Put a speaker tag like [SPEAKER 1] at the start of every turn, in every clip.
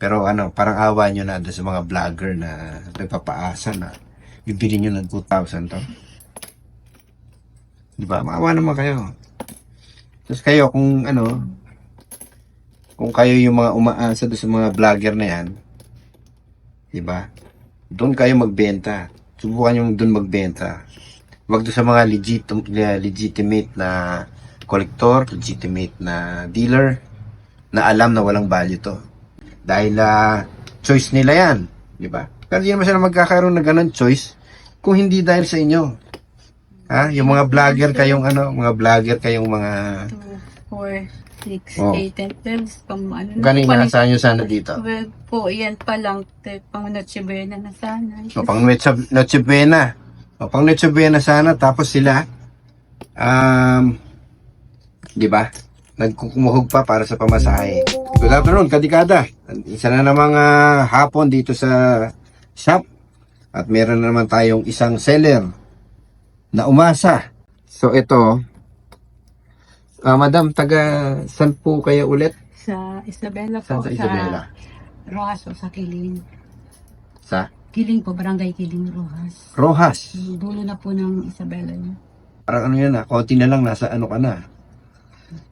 [SPEAKER 1] Pero ano, parang awa nyo na doon sa mga vlogger na nagpapaasa na bibili nyo ng 2,000 to. Di ba? Maawa naman kayo. Tapos kayo, kung ano, kung kayo yung mga umaasa doon sa mga vlogger na yan, di ba? Doon kayo magbenta. Subukan nyo doon magbenta. Wag doon sa mga legit, legitimate na collector, legitimate na dealer, na alam na walang value to. Dahil ah, choice nila yan. Di ba? Pero hindi naman sila magkakaroon ng ganun choice kung hindi dahil sa inyo. Ha? Yung mga vlogger kayong ano, mga vlogger kayong mga
[SPEAKER 2] 2, 4, 6,
[SPEAKER 1] Oh.
[SPEAKER 2] 8, and 12. Pang ano na
[SPEAKER 1] Galing
[SPEAKER 2] po,
[SPEAKER 1] na saan nyo sana dito.
[SPEAKER 2] Well, po, yan pa lang. te- Pang Noche Buena na sana.
[SPEAKER 1] O, pang Noche, Noche Buena. O, pang Noche Buena sana. Tapos sila, um, di ba? Nagkukumuhog pa para sa pamasahe. Good afternoon, Kadikada. Isa na namang ah, hapon dito sa shop. At meron na naman tayong isang seller na umasa. So, ito, ah, Madam, taga saan po kayo ulit?
[SPEAKER 2] Sa Isabela po.
[SPEAKER 1] Saan sa Isabela?
[SPEAKER 2] Rojas o sa Kiling.
[SPEAKER 1] Sa
[SPEAKER 2] Kiling po, Barangay Kiling, Rojas.
[SPEAKER 1] Rojas.
[SPEAKER 2] Dulo na po ng Isabela niya.
[SPEAKER 1] Parang ano yan ah, konti na lang nasa ano ka na.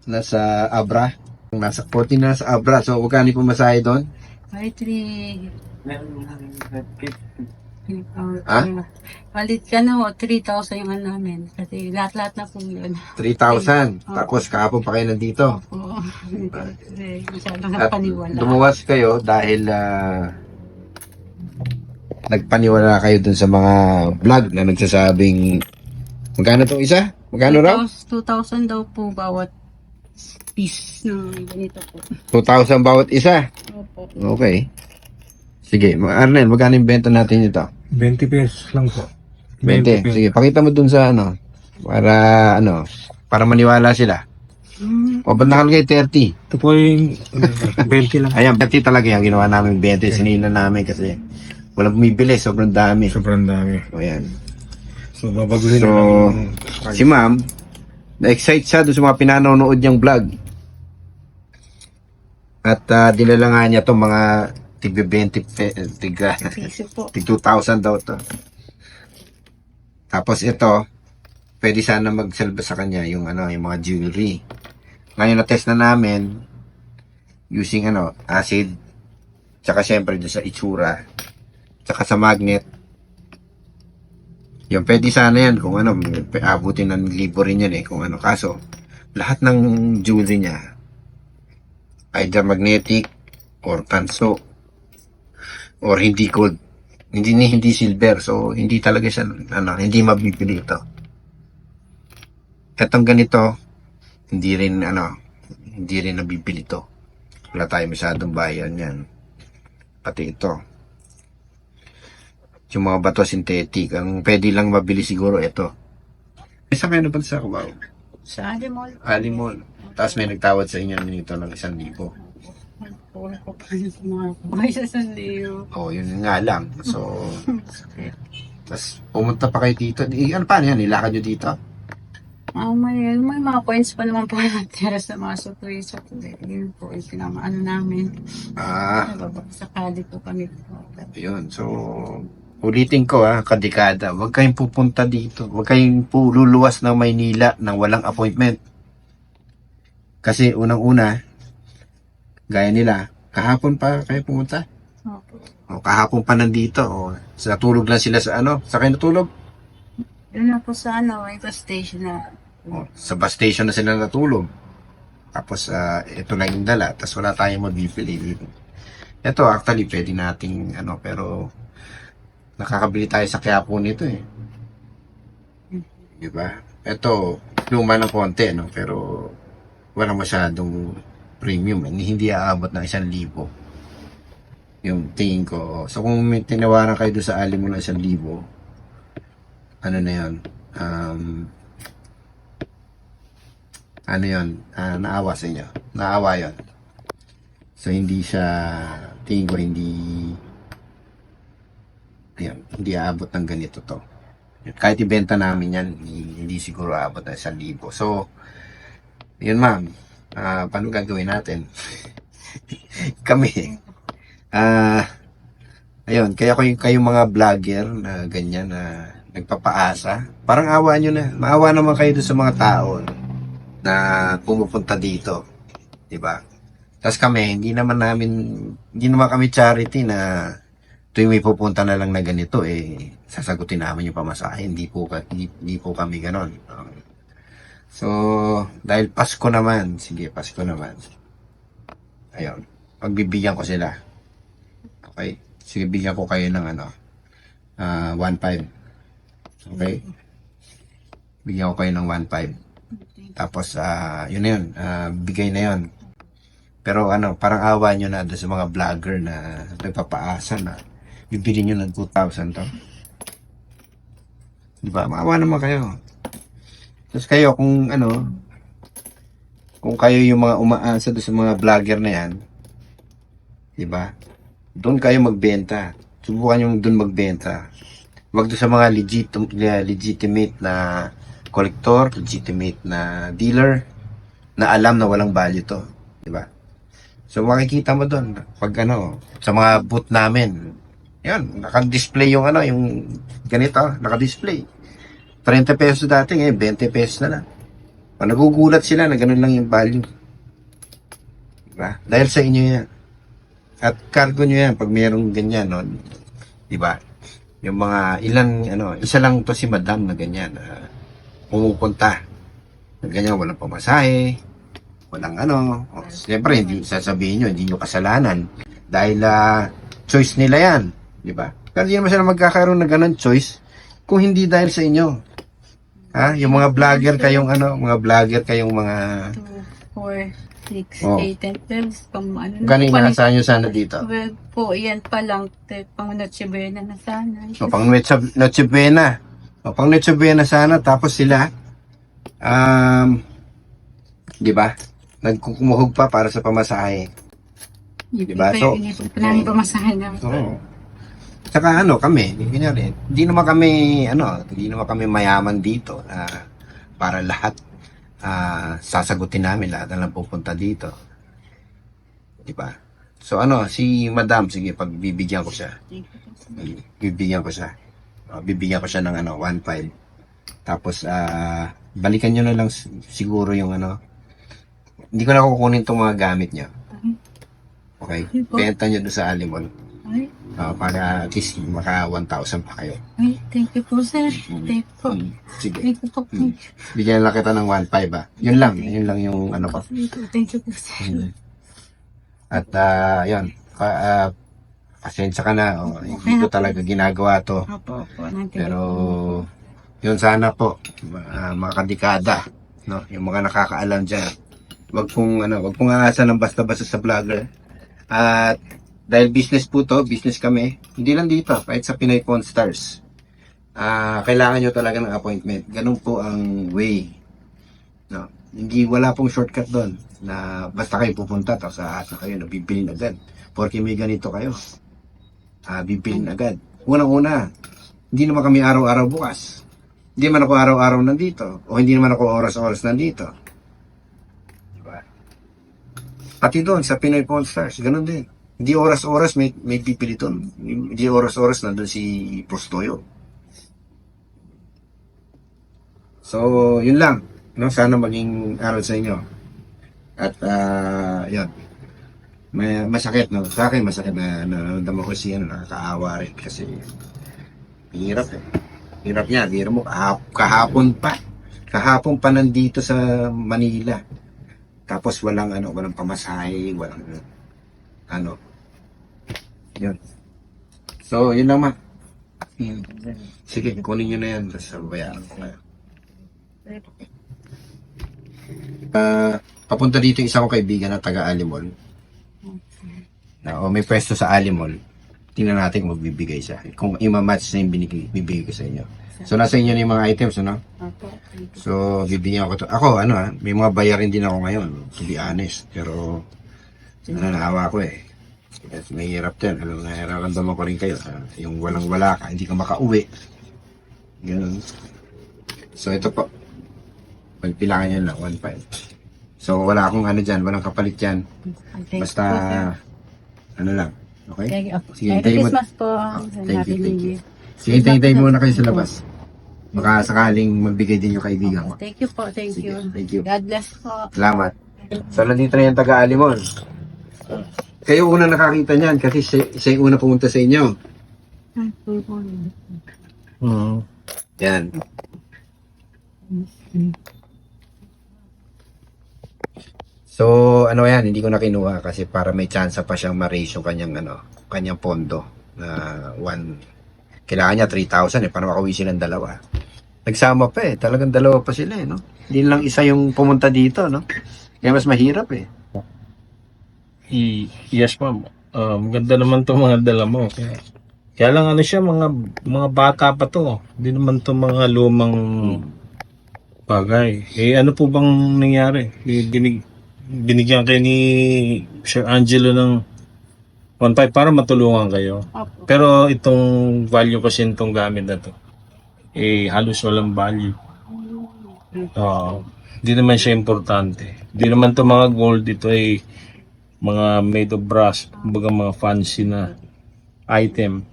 [SPEAKER 1] Nasa Abra. Nasa konti na nasa Abra. So, huwag ka ni pumasahe doon.
[SPEAKER 2] Ay, 3...
[SPEAKER 1] Ha?
[SPEAKER 2] Palit ka na o, 3,000 yung ano namin. Kasi lahat-lahat na po yun.
[SPEAKER 1] 3,000. Tapos kahapon pa kayo nandito.
[SPEAKER 2] Oo. Kasi masyadong
[SPEAKER 1] At
[SPEAKER 2] napaniwala.
[SPEAKER 1] lumuwas kayo dahil ah, nagpaniwala kayo dun sa mga vlog na nagsasabing magkano tong isa? Magkano raw?
[SPEAKER 2] 2,000 daw po bawat piece ng ganito po.
[SPEAKER 1] 2,000 bawat isa.
[SPEAKER 2] Opo.
[SPEAKER 1] Okay. Sige, Arnel, magkano yung benta natin ito?
[SPEAKER 3] 20 pesos lang po.
[SPEAKER 1] 20.
[SPEAKER 3] pesos.
[SPEAKER 1] Sige, pakita mo dun sa ano. Para ano, para maniwala sila.
[SPEAKER 2] Mm,
[SPEAKER 1] O, ba't nakalagay 30?
[SPEAKER 3] Ito po yung ano, 20 lang.
[SPEAKER 1] Ayan, 30 talaga yan. Ginawa namin 20. Sinila namin kasi walang bumibili. Sobrang dami.
[SPEAKER 3] Sobrang dami.
[SPEAKER 1] O, yan.
[SPEAKER 3] So, babaguhin
[SPEAKER 1] So,
[SPEAKER 3] na lang.
[SPEAKER 1] Si ma'am, na-excite siya doon sa mga pinanonood niyang vlog. At uh, dinala nga niya itong mga tig 20 pe, tig,
[SPEAKER 2] po.
[SPEAKER 1] tig 2,000 daw to. Tapos ito, pwede sana magsalba sa kanya yung ano, yung mga jewelry. Ngayon na-test na namin using ano, acid, tsaka syempre doon sa itsura, tsaka sa magnet. Yung pwede sana yan kung ano, abutin ng libo rin eh, kung ano. Kaso, lahat ng jewelry niya, either magnetic, or tanso, or hindi gold. Hindi ni hindi silver, so hindi talaga siya, ano, hindi mabibili ito. Etong ganito, hindi rin, ano, hindi rin nabibili ito. Wala tayo masyadong bayan yan. Pati ito. Yung mga bato synthetic, ang pwede lang mabili siguro ito. Isa na ba sa Cubao?
[SPEAKER 2] Sa Alimol.
[SPEAKER 1] Alimol. Tapos may nagtawad sa inyo nito ng isang libo.
[SPEAKER 2] Puro ko pa yung sa sandiyo.
[SPEAKER 1] Oh, yun nga lang. So, tapos pumunta pa kayo dito. Di, ano paano yan? Nilakad nyo dito?
[SPEAKER 2] Ah, may, may mga points pa naman po natira sa mga sutuloy sa. Yun po, yung pinamaano namin.
[SPEAKER 1] Ah,
[SPEAKER 2] Sakali po kami po.
[SPEAKER 1] yun. So, ulitin ko ha, kadikada. Huwag kayong pupunta dito. Huwag kayong pululuwas ng Maynila nang walang appointment. Kasi unang-una, gaya nila, kahapon pa kayo pumunta.
[SPEAKER 2] Opo.
[SPEAKER 1] O, kahapon pa nandito. O, sa tulog lang sila sa ano? Sa kayo natulog?
[SPEAKER 2] Yun na po sa ano, may bus station na.
[SPEAKER 1] O, sa bus station na sila natulog. Tapos, ah, ito lang yung dala. Tapos wala tayong mabibili. Ito, actually, pwede nating, ano, pero nakakabili tayo sa Quiapo nito eh. Di ba? Ito, luma ng konti, no? Pero, wala masyadong premium. eh. Hindi aabot ng isang libo. Yung tingin ko. So, kung may tinawaran kayo doon sa alim mo ng isang libo, ano na yun? Um, ano yun? Ah, naawa sa inyo. Naawa yun. So, hindi siya, tingin ko hindi, ayun, hindi aabot ng ganito to. Kahit ibenta namin yan, hindi, siguro aabot ng isang libo. So, yun ma'am, ah, paano gagawin natin? Kami, Ah, ayun, kaya kayo, kayong mga vlogger na ganyan na nagpapaasa, parang awa nyo na. Maawa naman kayo doon sa mga tao na pumupunta dito. 'Di ba? Tapos kami, hindi naman namin, hindi naman kami charity na tuwing may pupunta na lang na ganito, eh, sasagutin namin yung pamasahe. Hindi po, hindi, hindi po kami ganon. So, dahil Pasko naman, sige, Pasko naman. Ayun, pagbibigyan ko sila. Okay? Sige, bigyan ko kayo ng ano, ah 1.5. Okay? Bigyan ko kayo ng 1.5. Tapos, ah yun na yun, ah, bigay na yun. Pero ano, parang awa nyo na sa mga vlogger na nagpapaasa na bibili nyo ng 2,000 to. Di ba? Maawa naman kayo. Tapos kayo, kung ano, kung kayo yung mga umaasa doon sa mga vlogger na yan, di ba? Doon kayo magbenta. Subukan yung doon magbenta. Huwag doon sa mga legit, legitimate na collector, legitimate na dealer, na alam na walang value to. Di ba? So makikita mo doon, pag ano, sa mga booth namin, yan, naka-display yung ano, yung ganito, naka-display. 30 pesos dati, ngayon 20 pesos na lang. Pag nagugulat sila na ganun lang yung value. Diba? Dahil sa inyo yan. At cargo nyo yan pag mayroong ganyan, no? Diba? Yung mga ilan, ano, isa lang to si madam na ganyan, na pumupunta. Ganyan, walang pamasahe, walang ano. O, Siyempre, hindi sasabihin nyo, hindi nyo kasalanan. Dahil ah, choice nila yan. Di ba? Hindi naman sila magkakaroon ng ganun choice kung hindi dahil sa inyo. Ha? Yung mga vlogger kayong ano, mga vlogger kayong mga
[SPEAKER 2] 2, 4, 6,
[SPEAKER 1] Oh.
[SPEAKER 2] 8, 10, 12, pang ano na.
[SPEAKER 1] kanina
[SPEAKER 2] pang-
[SPEAKER 1] nasaan nyo sana dito.
[SPEAKER 2] 12 po, yan pa lang. te- Pang Noche Buena na sana.
[SPEAKER 1] O pang Noche, Noche Buena. O pang Noche Buena sana tapos sila um di ba? Nagkukumuhog pa para sa pamasahe. Diba? So-
[SPEAKER 2] So, namin pamasahin na.
[SPEAKER 1] Oo. Saka ano kami, kunyari, hindi naman kami ano, hindi naman kami mayaman dito na para lahat ah, sasagutin namin lahat na lang pupunta dito. Di ba? So ano, si Madam, sige, pagbibigyan ko siya. Bibigyan ko siya. Ah, bibigyan ko siya ng ano, 1.5. Tapos ah balikan niyo na lang siguro yung ano. Hindi ko na kukunin tong mga gamit niya. Okay? Benta niyo doon sa Alimol.
[SPEAKER 2] Ay,
[SPEAKER 1] Ah, para at least maka 1,000 pa kayo.
[SPEAKER 2] ay, thank you po, sir. Thank you po.
[SPEAKER 1] Mm, Sige.
[SPEAKER 2] Thank you po.
[SPEAKER 1] Mm. Bigyan lang kita ng 1,500 ah. Yun lang. Yun lang yung ano ko.
[SPEAKER 2] Thank you, po, sir.
[SPEAKER 1] Mm. At ah, yun. Pa, ah, pasensya ka na. Oh, hindi ko talaga ginagawa to.
[SPEAKER 2] Opo, opo.
[SPEAKER 1] Pero yun sana po uh, mga kadikada no yung mga nakakaalam diyan wag pong ano wag pong aasa ng basta-basta sa vlogger at dahil business po to business kami hindi lang dito kahit sa Pinoy Pawn Stars ah kailangan nyo talaga ng appointment ganun po ang way no hindi wala pong shortcut doon na basta kayo pupunta tapos aasa kayo na bibilin agad porque may ganito kayo ah bibilin agad unang-una hindi naman kami araw-araw bukas. Hindi man ako araw-araw nandito. O hindi naman ako oras-oras nandito. Diba? Pati doon sa Pinoy Pawn Stars, ganun din. Hindi oras-oras may, may pipili doon. Hindi oras-oras nandun si Prostoyo. So, yun lang. No? Sana maging aral sa inyo. At, ah, yun. May, masakit, no? Sa akin, masakit na nararamdaman ko siya, ano, nakakaawa rin kasi Hirap eh. Hirap niya. Hirap mo. Kahap, kahapon pa. Kahapon pa nandito sa Manila. Tapos walang ano, walang pamasahe, walang ano. Yun. So, yun lang ma. Hmm. Sige, kunin nyo na yan. Tapos bayaran ko na. Ah, papunta dito isa kong kaibigan na taga Alimol. Na, o may pwesto sa Alimol. Tingnan natin kung magbibigay siya. Kung ima-match na yung binigay, bibigay ko sa inyo. So, nasa inyo na yung mga items, ano? So, bibigyan ko to. Ako, ano ha, may mga bayarin din ako ngayon, to be honest. Pero, ano, naawa ko eh. Kasi mahirap din. Alam, nahiraramdaman ko rin kayo. ah, yung walang-wala ka, hindi ka makauwi. Ganun. So, ito po. Pagpilangan nyo lang, 1.5. So, wala akong ano dyan, walang kapalit dyan. Basta, ano lang, Okay? Sige,
[SPEAKER 2] Merry Christmas po.
[SPEAKER 1] Thank you, thank you. Sige, hintay muna kayo sa labas. Baka sakaling magbigay din yung kaibigan ko.
[SPEAKER 2] Thank you po. Thank
[SPEAKER 1] Sige,
[SPEAKER 2] you.
[SPEAKER 1] thank you.
[SPEAKER 2] God bless po.
[SPEAKER 1] Salamat. So, nandito na yung taga-Alimon. Kayo una nakakita niyan kasi siya, siya yung una pumunta sa inyo.
[SPEAKER 3] Hmm.
[SPEAKER 1] Yan. So, ano yan, hindi ko na kinuha kasi para may chance pa siyang ma-raise yung kanyang, ano, kanyang pondo na one, kailangan niya 3,000 eh, para makauwi silang dalawa. Nagsama pa eh, talagang dalawa pa sila eh, no? Hindi lang isa yung pumunta dito, no? Kaya mas mahirap eh.
[SPEAKER 3] I- yes, ma'am. Ah, maganda naman to mga dala mo. Kaya, kaya lang ano siya, mga mga bata pa to. Hindi naman to mga lumang bagay. Eh, ano po bang nangyari? Eh, Binig, binigyan kayo ni Sir Angelo ng 1.5 para matulungan kayo.
[SPEAKER 2] Opo.
[SPEAKER 3] Pero itong value kasi itong gamit na to, eh halos walang value. Oo. Hindi naman siya importante. Hindi naman to mga gold, ito ay mga made of brass, kumbaga mga fancy na item.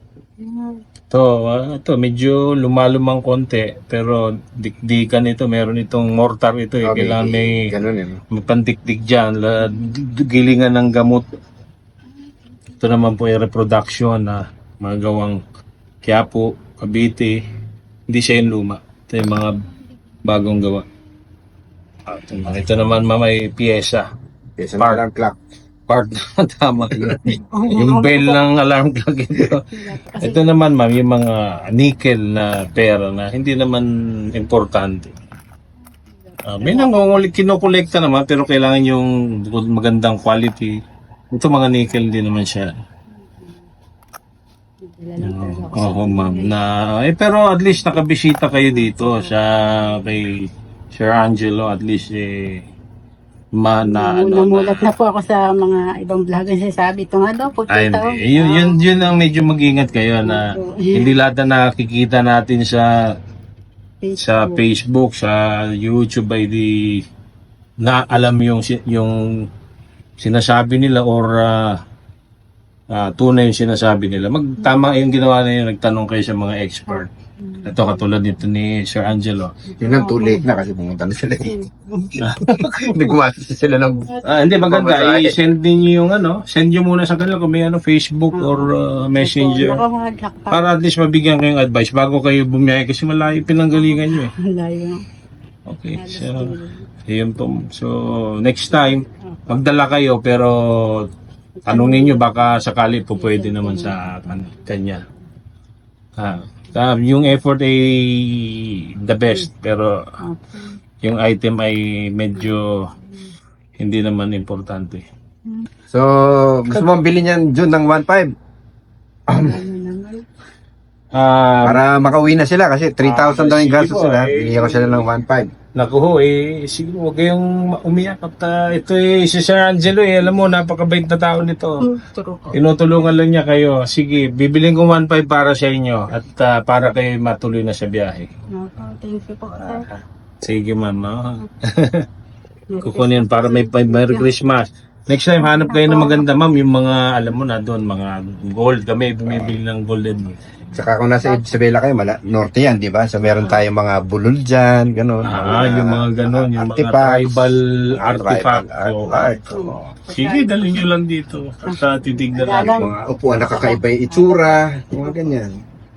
[SPEAKER 3] To, ah, ito medyo lumalumang konti, pero dikdikan ito, meron itong mortar ito eh. Kailangan may
[SPEAKER 1] Ganun eh.
[SPEAKER 3] may pandikdik dyan, la, gilingan ng gamot. Ito naman po ay reproduction na mga gawang Quiapo, Cavite. Hindi siya yung luma. Ito yung mga bagong gawa. Ito naman mamay pyesa.
[SPEAKER 1] Kesa na alarm clock.
[SPEAKER 3] Part na tama yun. yung bell ng alarm clock ito. Ito naman ma'am, yung mga nickel na pera na hindi naman importante. Ah, may nangungulik, kinokolekta naman pero kailangan yung magandang quality. Ito mga nickel din naman siya. Oo, ma'am. Na, eh, pero at least nakabisita kayo dito sa kay Sir Angelo. At least eh, ma, na, ano, na,
[SPEAKER 2] Namulat na po ako sa mga ibang vlog na sinasabi. Ito nga daw po.
[SPEAKER 3] Ay, hindi. Yun, yun, yun ang medyo mag-ingat kayo na hindi lahat na nakikita natin sa sa Facebook, sa YouTube ay di na alam yung yung sinasabi nila or ah, ah, tunay yung sinasabi nila. Magtama yung ginawa na yun, nagtanong kayo sa mga expert. Ito katulad nito ni Sir Angelo.
[SPEAKER 1] Yun lang, too late na kasi pumunta na sila eh. Nagkumasa sila ng...
[SPEAKER 3] Ah, hindi maganda. I-send din niyo yung ano, send niyo muna sa kanila kung may ano Facebook or ah, Messenger. Para at least mabigyan kayong advice bago kayo bumiyahe kasi malayo pinanggalingan nyo eh.
[SPEAKER 2] Layo.
[SPEAKER 3] Okay, so yun po. So next time, magdala kayo pero tanungin nyo baka sakali po pwede naman sa kan- kanya. Ah, ah, yung effort ay the best pero yung item ay medyo hindi naman importante.
[SPEAKER 1] So, gusto mo bilhin niyan June ng 1.5
[SPEAKER 2] Ano naman.
[SPEAKER 3] Ah,
[SPEAKER 1] para makauwi na sila kasi 3,000 daw yung
[SPEAKER 3] sige
[SPEAKER 1] gastos
[SPEAKER 3] po,
[SPEAKER 1] nila.
[SPEAKER 3] eh.
[SPEAKER 1] Bigyan ko sila ng 1.5.
[SPEAKER 3] Naku ho, eh, siguro huwag kayong umiyak at ah, ito eh, si Sir Angelo eh, alam mo, napakabait na tao nito.
[SPEAKER 2] Turo ko.
[SPEAKER 3] Tinutulungan lang niya kayo. Sige, bibiling ko 1.5 para sa inyo at ah, para kayo matuloy na sa biyahe.
[SPEAKER 2] Opo, Thank you po. sir.
[SPEAKER 3] Sige, ma'am. ah. Kukunin para may may Merry Christmas. Next time, hanap kayo ng maganda, ma'am. Yung mga, alam mo na doon, mga gold. Kami bumibili ng golden.
[SPEAKER 1] Saka kung nasa Isabela kayo, mala, norte yan, di ba? So, meron tayong mga bulol dyan, gano'n.
[SPEAKER 3] Ah, yung mga ganon, yung mga
[SPEAKER 1] artifacts,
[SPEAKER 3] tribal artifact.
[SPEAKER 1] tribal
[SPEAKER 3] Oo.
[SPEAKER 1] artifacts. oo.
[SPEAKER 3] Sige, dalhin nyo lang dito. Sa titignan natin.
[SPEAKER 1] Mga upuan na kakaiba yung itsura, mga ganyan.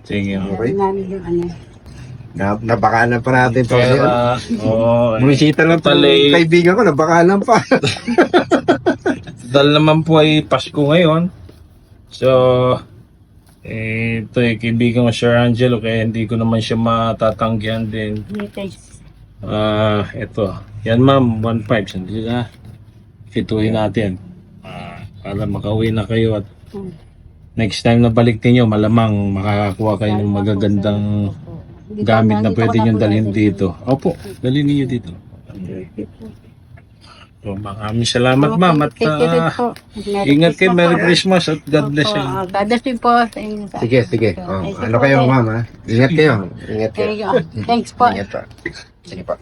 [SPEAKER 3] Sige.
[SPEAKER 1] Okay.
[SPEAKER 2] Namin yung ano.
[SPEAKER 1] Na, nabakalan pa natin to.
[SPEAKER 3] Pera. Oo.
[SPEAKER 1] Bumisita lang
[SPEAKER 3] Talay.
[SPEAKER 1] kaibigan ko, nabakalan pa.
[SPEAKER 3] Dahil naman po ay Pasko ngayon. So, eh, ito eh, kaibigan ko Sir Angelo, kaya hindi ko naman siya matatanggihan din.
[SPEAKER 2] Thanks.
[SPEAKER 3] Ah, ito. Yan ma'am, 1.5. Sandali na. Fituhin natin. Ah, para makauwi na kayo at
[SPEAKER 2] Hmm.
[SPEAKER 3] next time na balik ninyo, malamang makakakuha kayo ng magagandang gamit na pwede nyo dalhin dito. Opo, dalhin niyo dito. So, maraming salamat ma'am at
[SPEAKER 2] Thank you rin
[SPEAKER 3] ah,
[SPEAKER 2] po. Merry
[SPEAKER 3] ingat kayo, Merry. Christmas at God bless
[SPEAKER 2] Opo,
[SPEAKER 3] you.
[SPEAKER 2] ah, God bless you po sa inyo.
[SPEAKER 1] Sige, sige. Oh, ano
[SPEAKER 2] po,
[SPEAKER 1] kayo, ma'am, ha? Ingat kayo. Ingat kayo.
[SPEAKER 2] Thank you. Thanks po.
[SPEAKER 1] Ingat pa. Sige pa.